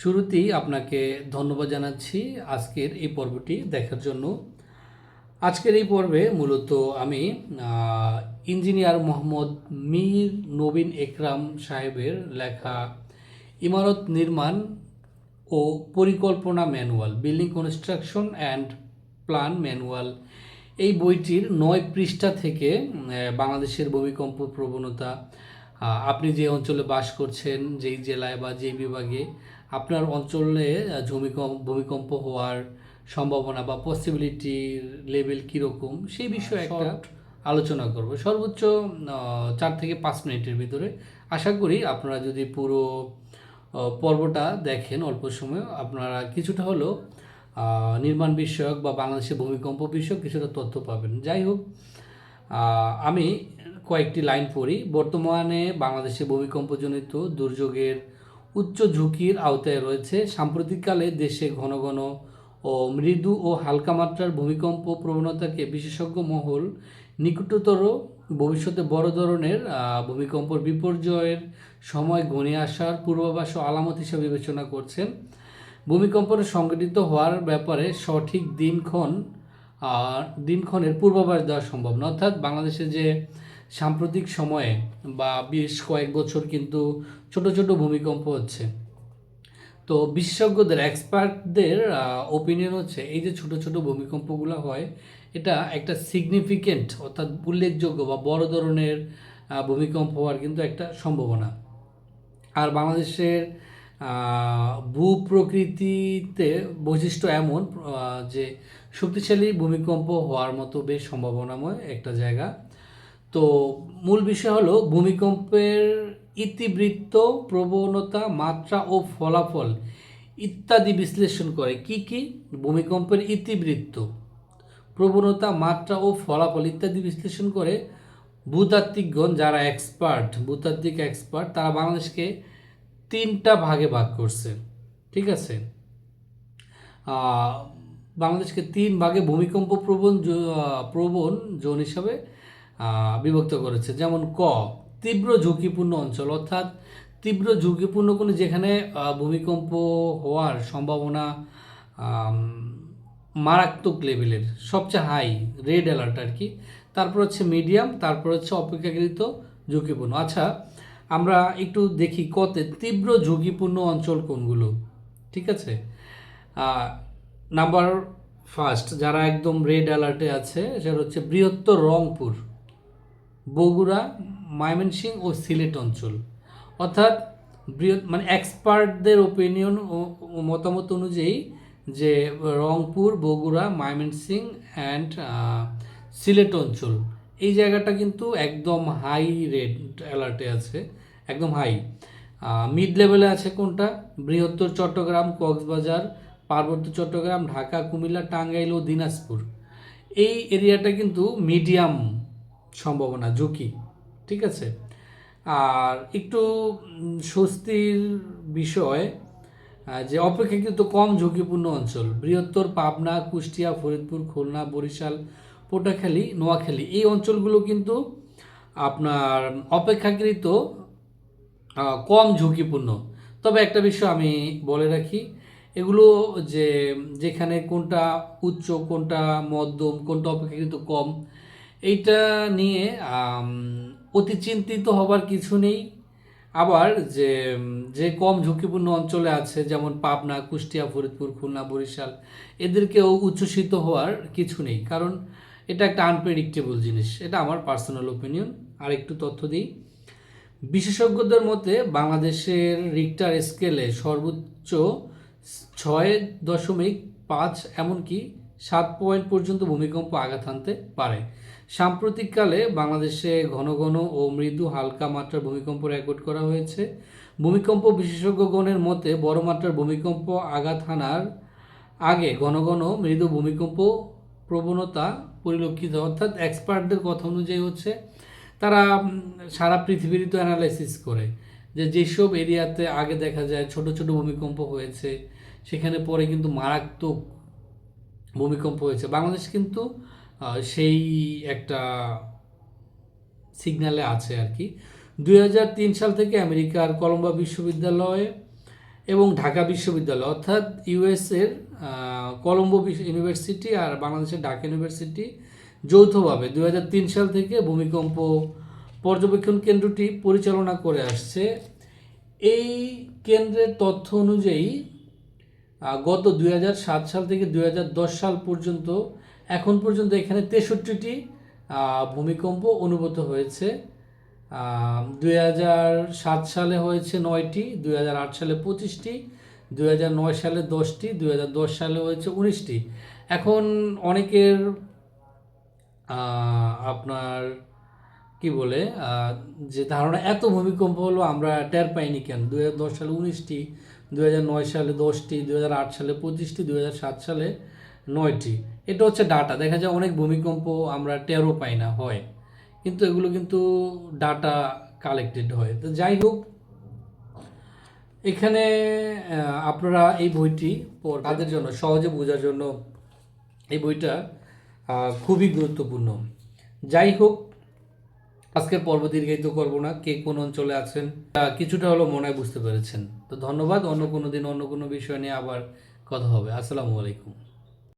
শুরুতেই আপনাকে ধন্যবাদ জানাচ্ছি আজকের এই পর্বটি দেখার জন্য। আজকের এই পর্বে মূলত আমি ইঞ্জিনিয়ার মোহাম্মদ মীর নবীন একরাম সাহেবের লেখা ইমারত নির্মাণ ও পরিকল্পনা manual, building construction and plan manual. এই বইটির নয় পৃষ্ঠা থেকে বাংলাদেশের ভূমিকম্প প্রবণতা আপনি যে অঞ্চলে বাস করছেন, যেই জেলায় বা যেই বিভাগে আপনার অঞ্চলে ভূমিকম্প ভূমিকম্প হওয়ার সম্ভাবনা বা পসিবিলিটির লেভেল কীরকম সেই বিষয়ে একটা আলোচনা করব। সর্বোচ্চ চার থেকে পাঁচ মিনিটের ভিতরে। আশা করি আপনারা যদি পুরো পর্বটা দেখেন অল্প সময়ে আপনারা কিছুটা হলেও নির্মাণ বিষয়ক বা বাংলাদেশের ভূমিকম্প বিষয়ক কিছুটা তথ্য পাবেন। যাই হোক আমি কয়েকটি লাইন পড়ি। বর্তমানে বাংলাদেশে ভূমিকম্পজনিত দুর্যোগের উচ্চ ঝুঁকির আওতায় রয়েছে। সাম্প্রতিককালে দেশে ঘন ঘন ও মৃদু ও হালকা মাত্রার ভূমিকম্প প্রবণতাকে বিশেষজ্ঞ মহল নিকটতর ভবিষ্যতে বড় ধরনের আহ, ভূমিকম্পর বিপর্যয়ের সময় ঘনিয়ে আসার পূর্বাভাস ও আলামত হিসেবে বিবেচনা করছেন। ভূমিকম্পের সংঘটিত হওয়ার ব্যাপারে সঠিক দিনক্ষণ দিনক্ষণের পূর্বাভাস দেওয়া সম্ভব না অর্থাৎ বাংলাদেশে যে সাম্প্রতিক সময়ে বা বেশ কয়েক বছর কিন্তু ছোট ছোট ভূমিকম্প হচ্ছে। তো বিশেষজ্ঞদের এক্সপার্টদের ওপিনিয়ন হচ্ছে এই যে ছোট ছোট ভূমিকম্পগুলো হয়, এটা একটা সিগনিফিকেন্ট অর্থাৎ উল্লেখযোগ্য বা বড় ধরনের ভূমিকম্প হওয়ার কিন্তু একটা সম্ভাবনা। আর বাংলাদেশের ভূপ্রকৃতিতে বৈশিষ্ট্য এমন যে শক্তিশালী ভূমিকম্প হওয়ার মতো বেশ সম্ভাবনাময় একটা জায়গা তো মূল বিষয় হলো ভূমিকম্পের ইতিবৃত্ত, প্রবণতা, মাত্রা ও ফলাফল ইত্যাদি বিশ্লেষণ করে। কি কি? ভূমিকম্পের ইতিবৃত্ত, প্রবণতা, মাত্রা ও ফলাফল ইত্যাদি বিশ্লেষণ করে ভূতাত্ত্বিকগণ যারা এক্সপার্ট ভূতাত্ত্বিক এক্সপার্ট তারা বাংলাদেশকে তিনটা ভাগে ভাগ করছে। ঠিক আছে? বাংলাদেশকে তিন ভাগে ভূমিকম্প প্রবণ প্রবণ জোন হিসাবে বিভক্ত করেছে। যেমন ক, তীব্র ঝুঁকিপূর্ণ অঞ্চল, অর্থাৎ তীব্র ঝুঁকিপূর্ণ কোনো যেখানে ভূমিকম্প হওয়ার সম্ভাবনা মারাত্মক লেভেলের, সবচেয়ে হাই, রেড অ্যালার্ট আর কি তারপর হচ্ছে মিডিয়াম, তারপর হচ্ছে অপেক্ষাকৃত ঝুঁকিপূর্ণ। আচ্ছা আমরা একটু দেখি কতে তীব্র ঝুঁকিপূর্ণ অঞ্চল কোনগুলো, ঠিক আছে? নাম্বার ফার্স্ট, যারা একদম রেড অ্যালার্টে আছে, সেটা হচ্ছে বৃহত্তর রংপুর। বগুড়া, ময়মনসিংহ ও সিলেট অঞ্চল। অর্থাৎ বৃহৎ মানে এক্সপার্টদের ওপিনিয়ন ও মতামত অনুযায়ী যে রংপুর, বগুড়া, ময়মনসিংহ অ্যান্ড সিলেট অঞ্চল। এই জায়গাটা কিন্তু একদম হাই রেড অ্যালার্টে আছে, একদম হাই মিড লেভেলে আছে কোনটা? বৃহত্তর চট্টগ্রাম, কক্সবাজার, পার্বত্য চট্টগ্রাম, ঢাকা, কুমিল্লা, টাঙ্গাইল ও দিনাজপুর। এই এরিয়াটা কিন্তু মিডিয়াম সম্ভাবনা, ঝুঁকি, ঠিক আছে? আর একটু স্বস্তির বিষয় যে অপেক্ষাকৃত কম ঝুঁকিপূর্ণ অঞ্চল, বৃহত্তর পাবনা, কুষ্টিয়া, ফরিদপুর, খুলনা, বরিশাল, পটুয়াখালী, নোয়াখালী, এই অঞ্চলগুলো কিন্তু আপনার অপেক্ষাকৃত কম ঝুঁকিপূর্ণ। তবে একটা বিষয় আমি বলে রাখি, এগুলো যে, যেখানে কোনটা উচ্চ, কোনটা মধ্যম, কোনটা অপেক্ষাকৃত কম এইটা নিয়ে অতি চিন্তিত হবার কিছু নেই। আবার যে যে কম ঝুঁকিপূর্ণ অঞ্চলে আছে, যেমন পাবনা, কুষ্টিয়া, ফরিদপুর, খুলনা, বরিশাল, এদেরকেও উচ্ছ্বসিত হওয়ার কিছু নেই। কারণ এটা একটা আনপ্রেডিক্টেবল জিনিস। এটা আমার পার্সোনাল ওপিনিয়ন আর একটু তথ্য দিই। বিশেষজ্ঞদের মতে, বাংলাদেশের রিক্টার স্কেলে সর্বোচ্চ ছয় দশমিক পাঁচ, এমনকি সাত পয়েন্ট পর্যন্ত ভূমিকম্প আঘাত হানতে পারে। সাম্প্রতিককালে বাংলাদেশে ঘন ঘন ও মৃদু হালকা মাত্রার ভূমিকম্প রেকর্ড করা হয়েছে। ভূমিকম্প বিশেষজ্ঞগণের মতে বড় মাত্রার ভূমিকম্প আঘাত হানার আগে ঘন ঘন মৃদু ভূমিকম্প প্রবণতা পরিলক্ষিত, অর্থাৎ এক্সপার্টদের কথা অনুযায়ী হচ্ছে, তারা সারা পৃথিবীর তো অ্যানালাইসিস করে যে যেসব এরিয়াতে আগে দেখা যায় ছোট ছোট ভূমিকম্প হয়েছে, সেখানে পরে কিন্তু মারাত্মক ভূমিকম্প হয়েছে। বাংলাদেশ কিন্তু সেই একটা সিগন্যালে আছে আর কি। দু হাজার তিন সাল থেকে আমেরিকার কলম্বা বিশ্ববিদ্যালয়ে এবং ঢাকা বিশ্ববিদ্যালয়, অর্থাৎ ইউএসের কলম্বো ইউনিভার্সিটি আর বাংলাদেশের ঢাকা ইউনিভার্সিটি যৌথভাবে দুই হাজার তিন সাল থেকে ভূমিকম্প পর্যবেক্ষণ কেন্দ্রটি পরিচালনা করে আসছে। এই কেন্দ্রের তথ্য অনুযায়ী গত দুই হাজার সাত সাল থেকে দু হাজার দশ সাল পর্যন্ত এখন পর্যন্ত এখানে তেষট্টিটি ভূমিকম্প অনুভূত হয়েছে। দুই সালে হয়েছে নয়টি, দুই হাজার আট সালে পঁচিশটি, দুই হাজার নয় সালে দশটি দু হাজার দশ সালে হয়েছে উনিশটি। এখন অনেকের আপনার কি বলে যে ধারণা এত ভূমিকম্প হলো আমরা টের পাইনি কেন? দু দশ সালে উনিশটি দু নয় সালে দশটি দু আট সালে পঁচিশটি দু সাত সালে নয়টি। এটা হচ্ছে ডাটা দেখা যায় অনেক ভূমিকম্প আমরা টেরও পাই না, হয়। কিন্তু এগুলো কিন্তু ডাটা কালেক্টেড হয়। তো যাই হোক, এখানে আপনারা এই বইটি তাদের জন্য, সহজে বোঝার জন্য এই বইটা খুবই গুরুত্বপূর্ণ। যাই হোক আজকের পর্ব দীর্ঘায়িত করব না, কে কোন অঞ্চলে আছেন কিছুটা হলো মনে বুঝতে পেরেছেন। তো ধন্যবাদ, অন্য কোনো দিন অন্য কোনো বিষয় নিয়ে আবার কথা হবে। আসসালামু আলাইকুম।